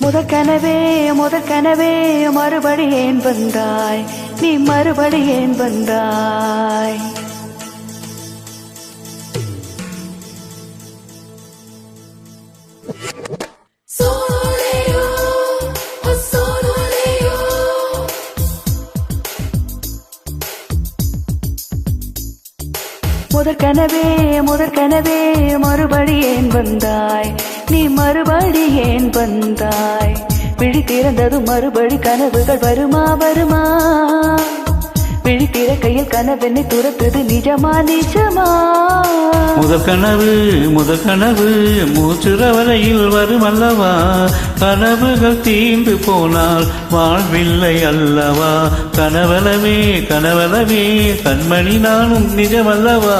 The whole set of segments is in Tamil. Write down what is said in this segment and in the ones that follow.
முதற்கனவே முதற்கனவே மறுபடி ஏன் வந்தாய்? நீ மறுபடி ஏன் வந்தாய். முதற்கனவே முதற்கனவே மறுபடி ஏன் வந்தாய்? நீ மறுபடி ஏன் வந்தாய்? விழி திறந்ததும் மறுபடி கனவுகள் வருமா வருமா? விழி திறக்கையில் கனவென்னை துரத்துது நிஜமா நிஜமா? முதல் கனவு முதல் கனவு மூச்சுற வரையில் வரும் அல்லவா? கனவுகள் தீர்ந்து போனால் வாழ்வில்லை அல்லவா? கனவளவே கனவளவே கண்மணி நானும் நிஜமல்லவா?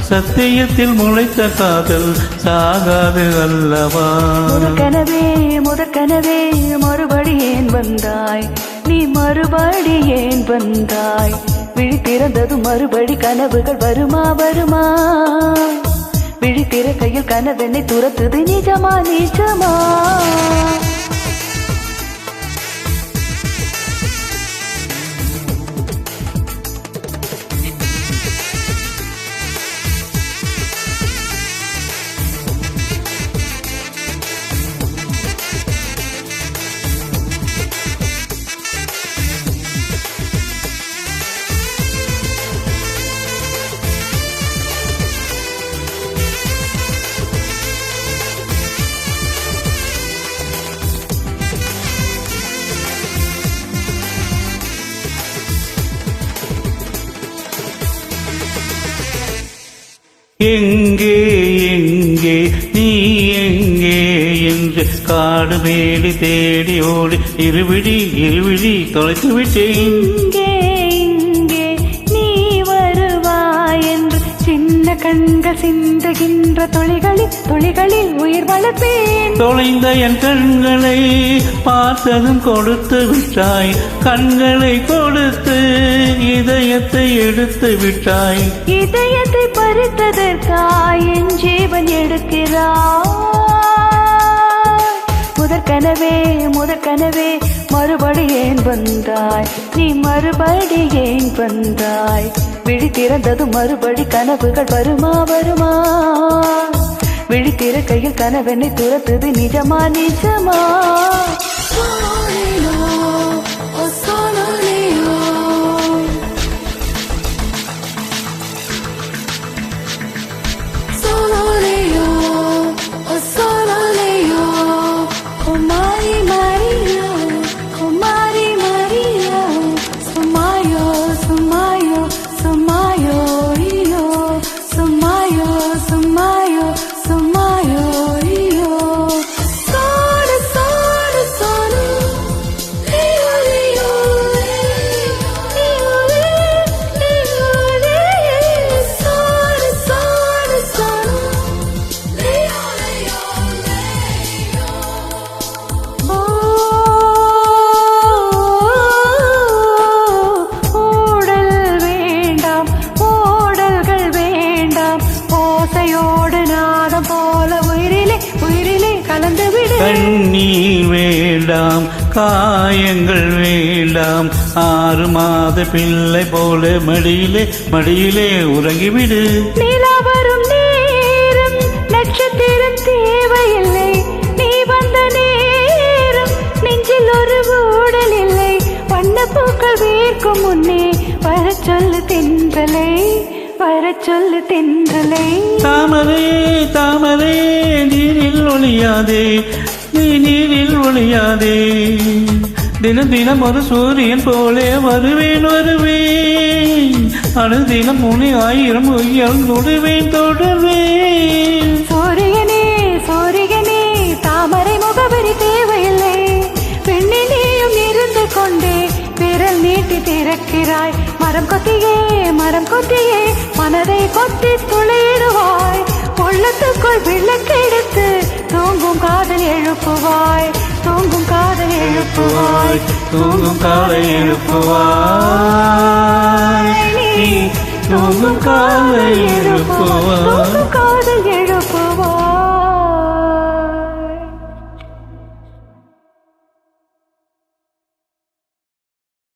சத்தியத்தில் முளைத்த காதல் சாகாது அல்லவா? முதற்கனவே முதற்கனவே மறுபடி ஏன் வந்தாய். நீ மறுபடி ஏன் வந்தாய்? விழி திறந்ததும் மறுபடி கனவுகள் வருமா வருமா? விழி திறக்கையில் கனவெண்ணை துரத்துது நிஜமா நிஜமா? எங்கே எங்கே நீ எங்கே என்று காடு மேடி தேடி ஓடி இருவிழி இருவிழி தொலைத்து விட்டேன். இங்கே இங்கே நீ வருவாய் என்று சின்ன கண்கள் சிந்துகின்ற துளிகளில் துளிகளில் உயிர் வளர்ப்பேன். தொலைந்த என் கண்களை பார்த்ததும் கொடுத்து விட்டாய். கண்களை கொடுத்து இதயத்தை எடுத்து விட்டாய். இதயத்தை பறித்ததற்காய் என் ஜீவன் எடுக்கிறாய். முதற்கனவே முதற்கனவே மறுபடி ஏன் வந்தாய்? நீ மறுபடி ஏன் வந்தாய்? விழி திறந்ததும் மறுபடி கனவுகள் வருமா வருமா? விழி திறக்கையில் கனவெண்ணை துரத்துது நிஜமா நிஜமா? கண்ணீர் வேண்டாம் காயங்கள் வேண்டாம். ஆறு மாத பிள்ளை போல மடியிலே மடியிலே உறங்கிவிடு. வரும் நேரம் நட்சத்திரம் தேவையில்லை. நீ வந்த நேரம் நெஞ்சில் ஒரு ஊடல் இல்லை. வண்ணப்பூக்கள் வேர்க்கும் முன்னே வர சொல்லு தென்றலை. வர சொல்லு தென்றலே. தாமரை தாமரை நீரில் ஒளியாதே நீ நீரில் ஒளியாதே. தினம் தினம் ஒரு சூரியன் போலே வருவேன் வருவேன். அனுதினம் முனி ஆயிரம் உயர் தொடுவேன். தொடர்வேன் மரம் கொத்தியே மரம் கொத்தியே மனதை கொத்தி துளையிடுவாய். உள்ளத்துக்குள் விளக்கெடுத்து தூங்கும் காதல் எழுப்புவாய். தூங்கும் காதல் எழுப்புவாய். தூங்கும் காலை எழுப்புவாய். தூங்கும் காலை எழுப்புவாய்.